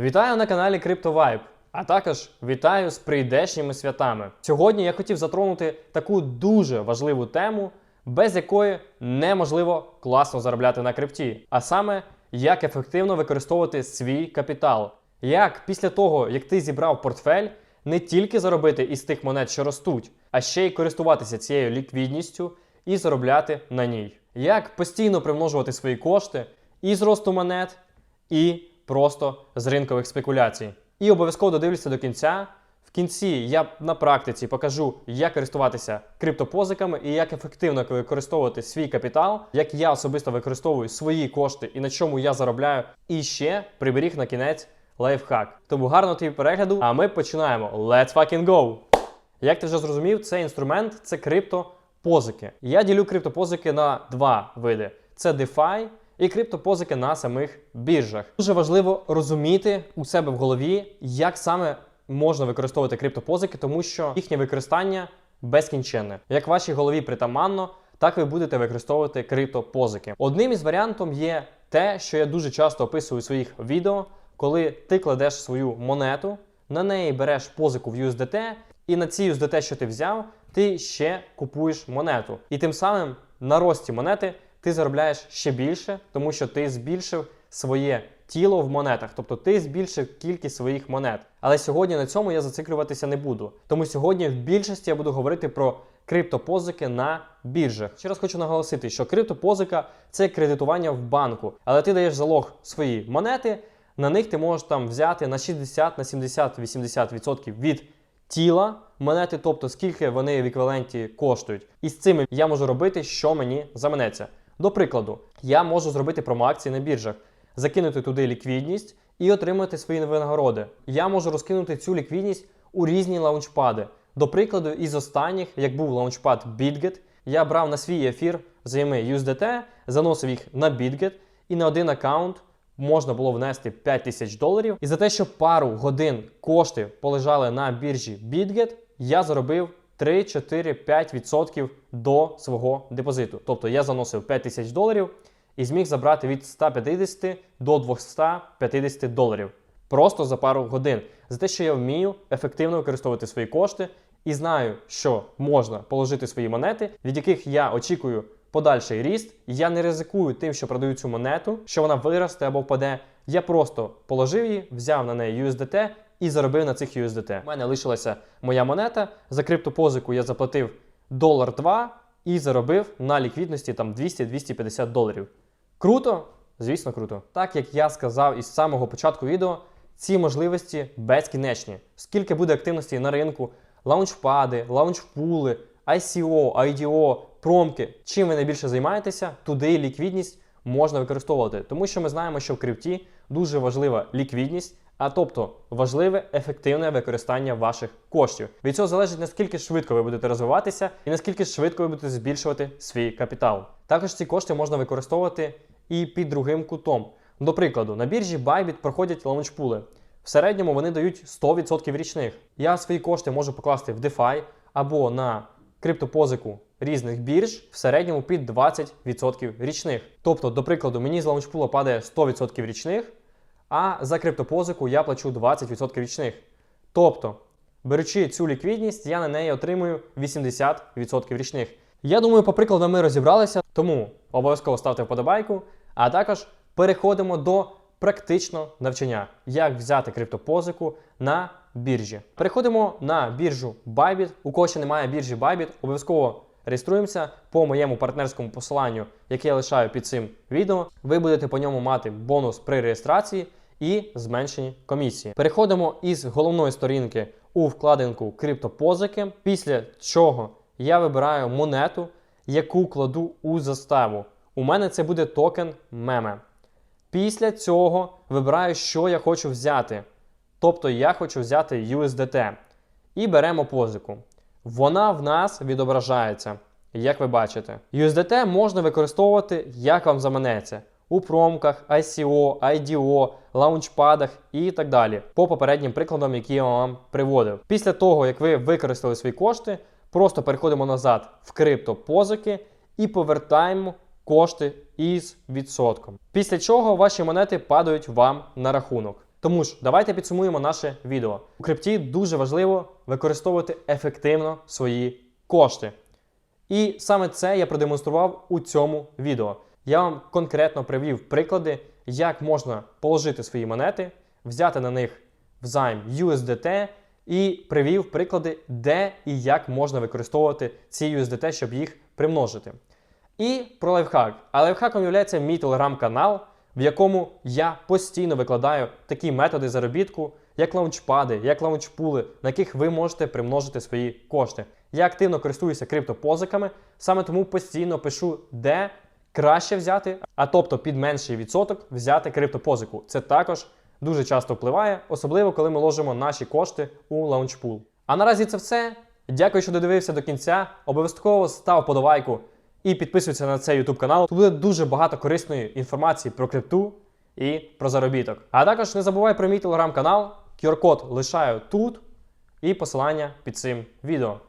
Вітаю на каналі CryptoVibe, а також вітаю з прийдешніми святами. Сьогодні я хотів затронути таку дуже важливу тему, без якої неможливо класно заробляти на крипті, а саме як ефективно використовувати свій капітал. Як після того, як ти зібрав портфель, не тільки заробити із тих монет, що ростуть, а ще й користуватися цією ліквідністю і заробляти на ній. Як постійно примножувати свої кошти і з росту монет, і просто з ринкових спекуляцій. І обов'язково додивлюся до кінця. В кінці я на практиці покажу, як користуватися криптопозиками і як ефективно використовувати свій капітал, як я особисто використовую свої кошти і на чому я заробляю. І ще приберіг на кінець лайфхак. Тому гарного тобі перегляду, а ми починаємо. Let's fucking go! Як ти вже зрозумів, цей інструмент це криптопозики. Я ділю криптопозики на два види: це DeFi і криптопозики на самих біржах. Дуже важливо розуміти у себе в голові, як саме можна використовувати криптопозики, тому що їхнє використання безкінченне. Як вашій голові притаманно, так ви будете використовувати криптопозики. Одним із варіантів є те, що я дуже часто описую у своїх відео, коли ти кладеш свою монету, на неї береш позику в USDT, і на цій USDT, що ти взяв, ти ще купуєш монету. І тим самим на рості монети ти заробляєш ще більше, тому що ти збільшив своє тіло в монетах, тобто ти збільшив кількість своїх монет. Але сьогодні на цьому я зациклюватися не буду. Тому сьогодні в більшості я буду говорити про криптопозики на біржах. Ще раз хочу наголосити, що криптопозика це кредитування в банку, але ти даєш залог свої монети. На них ти можеш там взяти на 60, на 70, 80% від тіла монети, тобто скільки вони в еквіваленті коштують. І з цим я можу робити, що мені заманеться. До прикладу, я можу зробити промоакції на біржах, закинути туди ліквідність і отримати свої винагороди. Я можу розкинути цю ліквідність у різні лаунчпади. До прикладу, із останніх, як був лаунчпад BitGet, я брав на свій ефір взайми USDT, заносив їх на BitGet і на один аккаунт можна було внести 5 тисяч доларів. І за те, що пару годин кошти полежали на біржі BitGet, я заробив 3, 4, 5% до свого депозиту. Тобто я заносив 5 тисяч доларів і зміг забрати від 150 до 250 доларів. Просто за пару годин. За те, що я вмію ефективно використовувати свої кошти і знаю, що можна положити свої монети, від яких я очікую подальший ріст. Я не ризикую тим, що продаю цю монету, що вона виросте або впаде. Я просто положив її, взяв на неї USDT і заробив на цих USDT. У мене лишилася моя монета. За криптопозику я заплатив долар 2 і заробив на ліквідності там 200-250 доларів. Круто? Звісно, круто. Так як я сказав із самого початку відео, ці можливості безкінечні. Скільки буде активності на ринку, лаунчпади, лаунчпули, ICO, IDO, промки. Чим ви найбільше займаєтеся, туди ліквідність можна використовувати. Тому що ми знаємо, що в крипті дуже важлива ліквідність, а тобто важливе ефективне використання ваших коштів. Від цього залежить наскільки швидко ви будете розвиватися і наскільки швидко ви будете збільшувати свій капітал. Також ці кошти можна використовувати і під другим кутом. До прикладу, на біржі Bybit проходять лаунчпули. В середньому вони дають 100% річних. Я свої кошти можу покласти в DeFi або на криптопозику різних бірж в середньому під 20% річних. Тобто, до прикладу, мені з лаунчпула падає 100% річних, а за криптопозику я плачу 20% річних. Тобто, беручи цю ліквідність, я на неї отримую 80% річних. Я думаю, по прикладу ми розібралися, тому обов'язково ставте вподобайку, а також переходимо до практичного навчання, як взяти криптопозику на біржі. Переходимо на біржу Bybit. У кого ще немає біржі Bybit, обов'язково реєструємося по моєму партнерському посиланню, яке я лишаю під цим відео. Ви будете по ньому мати бонус при реєстрації і зменшені комісії. Переходимо із головної сторінки у вкладинку криптопозики, після чого я вибираю монету, яку кладу у заставу. У мене це буде токен меме. Після цього вибираю, що я хочу взяти. Тобто я хочу взяти USDT. І беремо позику. Вона в нас відображається, як ви бачите. USDT можна використовувати, як вам заманеться. У промках, ICO, IDO, лаунчпадах і так далі. По попереднім прикладам, які я вам приводив. Після того, як ви використали свої кошти, просто переходимо назад в криптопозики і повертаємо кошти із відсотком. Після чого ваші монети падають вам на рахунок. Тому ж давайте підсумуємо наше відео. У крипті дуже важливо використовувати ефективно свої кошти. І саме це я продемонстрував у цьому відео. Я вам конкретно привів приклади, як можна положити свої монети, взяти на них взайм USDT і привів приклади, де і як можна використовувати ці USDT, щоб їх примножити. І про лайфхак. А лайфхаком є мій телеграм-канал, в якому я постійно викладаю такі методи заробітку, як лаунчпади, як лаунчпули, на яких ви можете примножити свої кошти. Я активно користуюся криптопозиками, саме тому постійно пишу, де краще взяти, а тобто під менший відсоток взяти криптопозику. Це також дуже часто впливає, особливо коли ми ложимо наші кошти у лаунчпул. А наразі це все. Дякую, що додивився до кінця. Обов'язково став подавайку і підписуйся на цей YouTube канал. Тут буде дуже багато корисної інформації про крипту і про заробіток. А також не забувай про мій телеграм-канал. QR-код лишаю тут і посилання під цим відео.